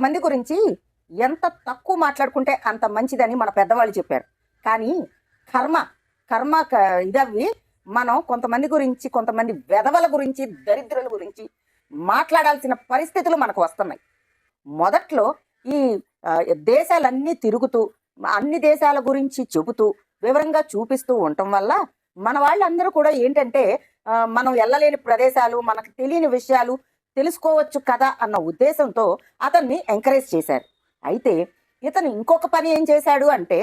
కొంతమంది గురించి ఎంత తక్కువ మాట్లాడుకుంటే అంత మంచిదని మన పెద్దవాళ్ళు చెప్పారు. కానీ కర్మ కర్మ క- ఇదవి మనం కొంతమంది గురించి కొంతమంది వెధవల గురించి దరిద్రుల గురించి మాట్లాడాల్సిన పరిస్థితులు మనకు వస్తున్నాయి. మొదట్లో ఈ దేశాలన్నీ తిరుగుతూ అన్ని దేశాల గురించి చెబుతూ వివరంగా చూపిస్తూ ఉండటం వల్ల మన వాళ్ళందరూ కూడా ఏంటంటే మనం వెళ్ళలేని ప్రదేశాలు మనకు తెలియని విషయాలు తెలుసుకోవచ్చు కదా అన్న ఉద్దేశంతో అతన్ని ఎంకరేజ్ చేశారు. అయితే ఇతను ఇంకొక పని ఏం చేశాడు అంటే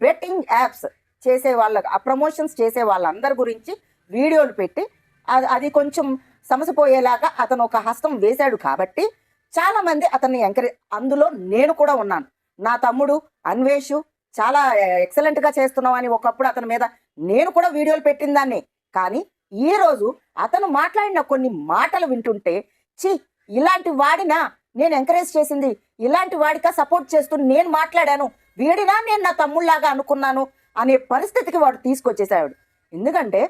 బెట్టింగ్ యాప్స్ చేసే వాళ్ళ ప్రమోషన్స్ చేసే వాళ్ళందరి గురించి వీడియోలు పెట్టి అది అది కొంచెం సమసిపోయేలాగా అతను ఒక హస్తం వేశాడు కాబట్టి చాలా మంది అతన్ని ఎంకరేజ్ అందులో నేను కూడా ఉన్నాను. నా తమ్ముడు అన్వేషు చాలా ఎక్సలెంట్గా చేస్తున్నావు అని ఒకప్పుడు అతని మీద నేను కూడా వీడియోలు పెట్టిన దాన్ని కానీ ఈ రోజు అతను మాట్లాడిన కొన్ని మాటలు వింటుంటే చి ఇలాంటి వాడినా నేను ఎంకరేజ్ చేసింది. ఇలాంటి వాడిగా సపోర్ట్ చేస్తూ నేను మాట్లాడాను. వీడినా నేను నా తమ్ముళ్ళాగా అనుకున్నాను అనే పరిస్థితికి వాడు తీసుకొచ్చేసాడు. ఎందుకంటే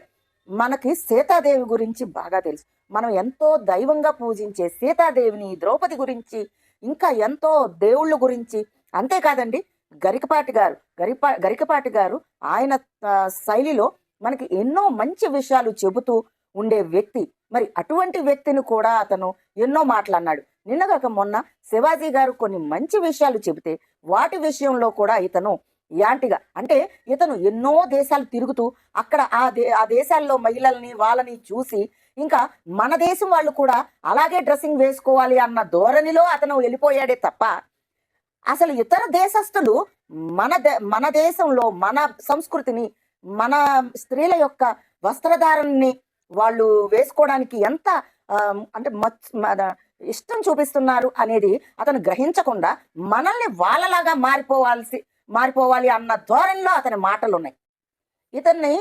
మనకి సీతాదేవి గురించి బాగా తెలుసు. మనం ఎంతో దైవంగా పూజించే సీతాదేవిని ద్రౌపది గురించి ఇంకా ఎంతో దేవుళ్ళ గురించి అంతేకాదండి గరికపాటి గారు గరిపా గరికపాటి గారు ఆయన శైలిలో మనకి ఎన్నో మంచి విషయాలు చెబుతూ ఉండే వ్యక్తి. మరి అటువంటి వ్యక్తిని కూడా అతను ఎన్నో మాటలన్నాడు. నిన్నగాక మొన్న శివాజీ గారు కొన్ని మంచి విషయాలు చెబితే వాటి విషయంలో కూడా ఇతను యాంటిగా. అంటే ఇతను ఎన్నో దేశాలు తిరుగుతూ అక్కడ ఆ దే ఆ దేశాల్లో మహిళల్ని వాళ్ళని చూసి ఇంకా మన దేశం వాళ్ళు కూడా అలాగే డ్రెస్సింగ్ వేసుకోవాలి అన్న ధోరణిలో అతను వెళ్ళిపోయాడే తప్ప అసలు ఇతర దేశస్తులు మన దే మన దేశంలో మన సంస్కృతిని మన స్త్రీల యొక్క వస్త్రధారణని వాళ్ళు వేసుకోవడానికి ఎంత అంటే మచ్ ఇష్టం చూపిస్తున్నారు అనేది అతను గ్రహించకుండా మనల్ని వాళ్ళలాగా మారిపోవాల్సి మారిపోవాలి అన్న ధోరణిలో అతని మాటలు ఉన్నాయి ఇతన్ని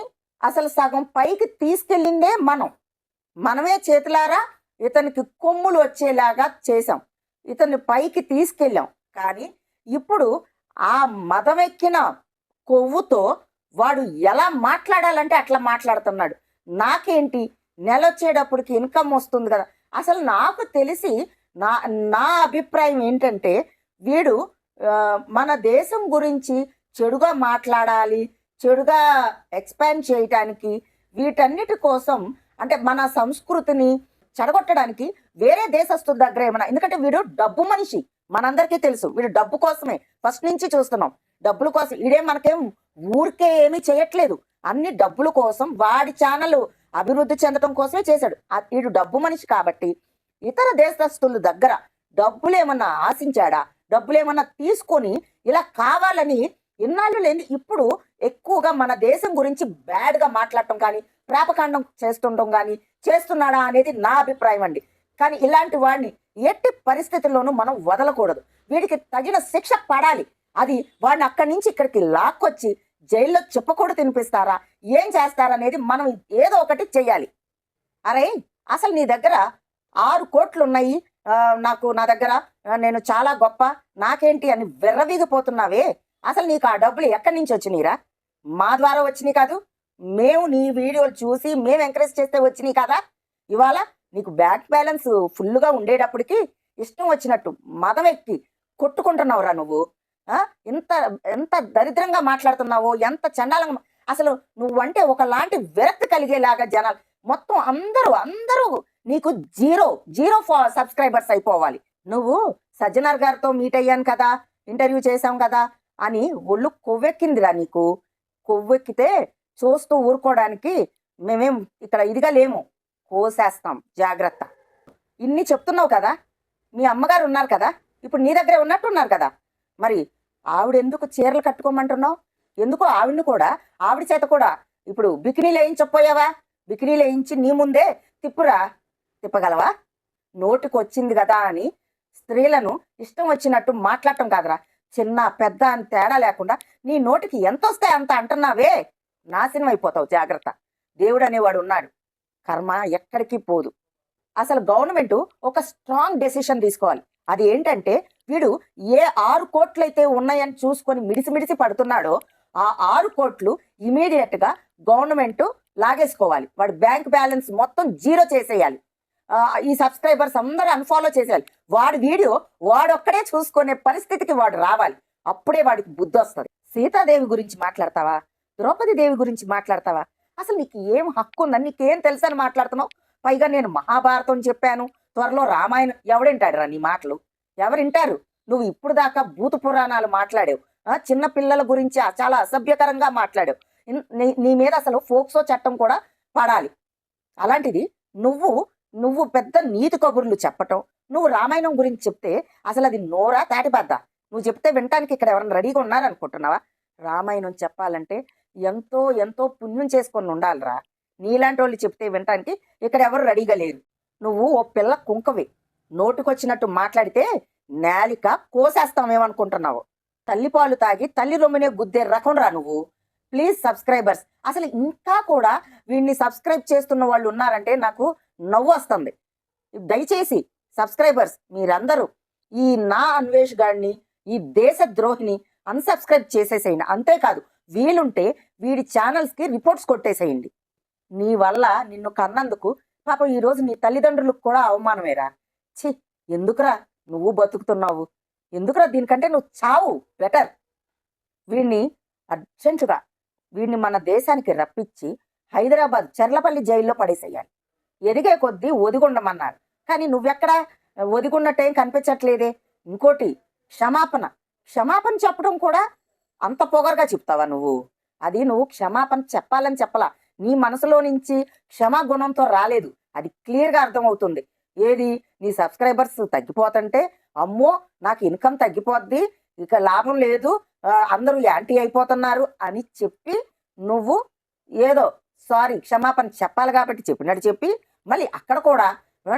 అసలు సగం పైకి తీసుకెళ్ళిందే మనం. మనమే చేతులారా ఇతనికి కొమ్ములు వచ్చేలాగా చేసాం ఇతన్ని పైకి తీసుకెళ్ళాం. కానీ ఇప్పుడు ఆ మదమెక్కిన కొవ్వుతో వాడు ఎలా మాట్లాడాలంటే అట్లా మాట్లాడుతున్నాడు. నాకేంటి? నెల వచ్చేటప్పటికి ఇన్కమ్ వస్తుంది కదా. అసలు నాకు తెలిసి నా నా అభిప్రాయం ఏంటంటే వీడు మన దేశం గురించి చెడుగా మాట్లాడాలి చెడుగా ఎక్స్పాండ్ చేయటానికి వీటన్నిటి కోసం అంటే మన సంస్కృతిని చెడగొట్టడానికి వేరే దేశస్తుల దగ్గర ఏమన్నా ఎందుకంటే వీడు డబ్బు మనిషి మనందరికీ తెలుసు. వీడు డబ్బు కోసమే. ఫస్ట్ నుంచి చూస్తున్నాం. డబ్బుల కోసం వీడే మనకేం ఊరికే ఏమీ చేయట్లేదు. అన్ని డబ్బుల కోసం వాడి ఛానల్ అభివృద్ధి చెందడం కోసమే చేశాడు. వీడు డబ్బు మనిషి కాబట్టి ఇతర దేశస్తుల దగ్గర డబ్బులు ఏమన్నా ఆశించాడా? డబ్బులు ఏమన్నా తీసుకొని ఇలా కావాలని ఇన్నాళ్ళు లేని ఇప్పుడు ఎక్కువగా మన దేశం గురించి బ్యాడ్గా మాట్లాడటం కానీ ప్రాపకాండం చేస్తుండడం కానీ చేస్తున్నాడా అనేది నా అభిప్రాయం అండి. కానీ ఇలాంటి వాడిని ఎట్టి పరిస్థితుల్లోనూ మనం వదలకూడదు. వీడికి తగిన శిక్ష పడాలి. అది వాడిని అక్కడి నుంచి ఇక్కడికి లాక్కొచ్చి జైల్లో చెప్పకూడదు తినిపిస్తారా? ఏం చేస్తారనేది మనం ఏదో ఒకటి చెయ్యాలి. అరే అసలు నీ దగ్గర ఆరు కోట్లు ఉన్నాయి నాకు నా దగ్గర నేను చాలా గొప్ప నాకేంటి అని విర్రవీగిపోతున్నావే? అసలు నీకు ఆ డబ్బులు ఎక్కడి నుంచి వచ్చినాయిరా మా ద్వారా వచ్చినాయి కాదు మేము నీ వీడియోలు చూసి మేము ఎంకరేజ్ చేస్తే వచ్చినాయి కదా? ఇవాళ నీకు బ్యాంక్ బ్యాలెన్స్ ఫుల్గా ఉండేటప్పటికి ఇష్టం వచ్చినట్టు మదం ఎక్కి కొట్టుకుంటున్నావురా నువ్వు. ఎంత ఎంత దరిద్రంగా మాట్లాడుతున్నావో ఎంత చండాలంగా అసలు నువ్వంటే ఒకలాంటి విరక్తి కలిగేలాగా జనాలు. మొత్తం అందరూ అందరూ నీకు జీరో జీరో సబ్స్క్రైబర్స్ అయిపోవాలి. నువ్వు సజ్జనర్ గారితో మీట్ అయ్యాను కదా ఇంటర్వ్యూ చేశాం కదా అని ఒళ్ళు కొవ్వెక్కిందిరా నీకు. కొవ్వెక్కితే చూస్తూ ఊరుకోవడానికి మేమేం ఇక్కడ ఇదిగా లేము. కోసేస్తాం జాగ్రత్త. ఇన్ని చెప్తున్నావు కదా మీ అమ్మగారు ఉన్నారు కదా ఇప్పుడు నీ దగ్గరే ఉన్నట్టున్నారు కదా. మరి ఆవిడ ఎందుకు చీరలు కట్టుకోమంటున్నావు? ఎందుకు ఆవిడని కూడా ఆవిడ చేత కూడా ఇప్పుడు బికినీలు వేయించకపోయావా బికినీలు వేయించి నీ ముందే తిప్పురా. తిప్పగలవా? నోటికి వచ్చింది కదా అని స్త్రీలను ఇష్టం వచ్చినట్టు మాట్లాడటం కాదురా. చిన్న పెద్ద అని తేడా లేకుండా నీ నోటికి ఎంత వస్తే అంత అంటున్నావే? నాశనం అయిపోతావు జాగ్రత్త. దేవుడు అనేవాడు ఉన్నాడు. కర్మ ఎక్కడికి పోదు. అసలు గవర్నమెంట్ ఒక స్ట్రాంగ్ డెసిషన్ తీసుకోవాలి. అది ఏంటంటే వీడు ఏ ఆరు కోట్లు అయితే ఉన్నాయని చూసుకొని మిడిసి మిడిసి పడుతున్నాడో ఆ ఆరు కోట్లు ఇమీడియట్గా గవర్నమెంట్ లాగేసుకోవాలి. వాడు బ్యాంక్ బ్యాలెన్స్ మొత్తం జీరో చేసేయాలి. ఈ సబ్స్క్రైబర్స్ అందరూ అన్ఫాలో చేసేయాలి. వాడి వీడియో వాడొక్కడే చూసుకునే పరిస్థితికి వాడు రావాలి. అప్పుడే వాడికి బుద్ధి వస్తుంది. సీతాదేవి గురించి మాట్లాడతావా? ద్రౌపది దేవి గురించి మాట్లాడతావా? అసలు నీకు ఏం హక్కు ఉందని నీకేం తెలుసని మాట్లాడుతున్నావు? పైగా నేను మహాభారతం చెప్పాను. త్వరలో రామాయణం ఎవడింటాడు రా నీ మాటలు? ఎవరింటారు? నువ్వు ఇప్పుడు దాకా భూత పురాణాలు మాట్లాడావు. చిన్న పిల్లల గురించి చాలా అసభ్యకరంగా మాట్లాడావు. నీ- నీ మీద అసలు ఫోక్సో చట్టం కూడా పడాలి. అలాంటిది నువ్వు నువ్వు పెద్ద నీతి కబుర్లు చెప్పటం నువ్వు రామాయణం గురించి చెప్తే అసలు అది నోరా తాటిబద్ద నువ్వు చెప్తే వినటానికి ఇక్కడ ఎవరైనా రెడీగా ఉన్నారనుకుంటున్నావా? రామాయణం చెప్పాలంటే ఎంతో ఎంతో పుణ్యం చేసుకొని ఉండాలిరా. నీలాంటి వాళ్ళు చెప్తే వినటానికి ఇక్కడ ఎవరు రెడీగా లేరు. నువ్వు ఓ పిల్ల కుంకవి. నోటుకొచ్చినట్టు మాట్లాడితే నేలిక కోసేస్తామేమనుకుంటున్నావు తల్లిపాలు తాగి తల్లి రొమ్మినే గుద్దే రకం రా నువ్వు. Please subscribers. అసలు ఇంకా కూడా వీడిని సబ్స్క్రైబ్ చేస్తున్న వాళ్ళు ఉన్నారంటే నాకు నవ్వు వస్తుంది. దయచేసి సబ్స్క్రైబర్స్ మీరందరూ ఈ నా అన్వేష్ గాడిని ఈ దేశ ద్రోహిని అన్సబ్స్క్రైబ్ చేసేసేయండి. అంతేకాదు వీలుంటే వీడి ఛానల్స్కి రిపోర్ట్స్ కొట్టేసేయండి. నీ వల్ల నిన్ను కన్నందుకు పాపం ఈరోజు నీ తల్లిదండ్రులకు కూడా అవమానమేరా? ఛీ ఎందుకురా నువ్వు బతుకుతున్నావు? ఎందుకురా దీనికంటే నువ్వు చావు? బెటర్. వీడిని అర్జెంటుగా వీడిని మన దేశానికి రప్పించి హైదరాబాద్ చర్లపల్లి జైల్లో పడేసేయాలి. ఎదిగే కొద్దీ ఒదిగుండమన్నారు. కానీ నువ్వెక్కడ? ఒదిగున్నట్టేం కనిపించట్లేదే. ఇంకోటి క్షమాపణ. క్షమాపణ చెప్పడం కూడా అంత పొగరుగా చెప్తావా నువ్వు? అది నువ్వు క్షమాపణ చెప్పాలని చెప్పలా. నీ మనసులో నుంచి క్షమా గుణంతో రాలేదు. అది క్లియర్గా అర్థమవుతుంది. ఏది? నీ సబ్స్క్రైబర్స్ తగ్గిపోతుంటే అమ్మో నాకు ఇన్కమ్ తగ్గిపోద్ది ఇక లాభం లేదు అందరూ యాంటీ అయిపోతున్నారు అని చెప్పి నువ్వు ఏదో సారీ క్షమాపణ చెప్పాలి కాబట్టి చెప్పినట్టు చెప్పి మళ్ళీ అక్కడ కూడా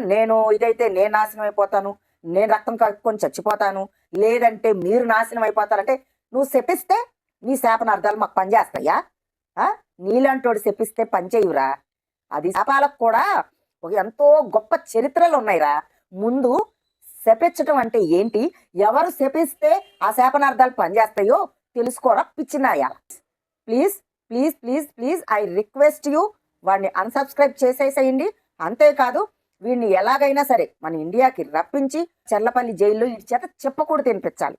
నేను ఇదైతే నేను నాశనం అయిపోతాను నేను రక్తం కట్టుకొని చచ్చిపోతాను లేదంటే మీరు నాశనం అయిపోతారంటే నువ్వు శపిస్తే నీ శాపనార్థాలు మాకు పనిచేస్తాయా? నీలాంటోడు శపిస్తే పనిచేయురా అది శాపాలకు కూడా ఒక ఎంతో గొప్ప చరిత్రలు ఉన్నాయిరా. ముందు శపించటం అంటే ఏంటి? ఎవరు శపిస్తే ఆ శాపనార్థాలు పనిచేస్తాయో తెలుసుకోరా పిచ్చినాయా? Please please please please I request you వాడిని అన్సబ్స్క్రైబ్ చేసేసేయండి. అంతేకాదు వీడిని ఎలాగైనా సరే మన ఇండియాకి రప్పించి చెర్లపల్లి జైల్లో ఇటు చేత చెప్పకూడదు తినిపించాలి.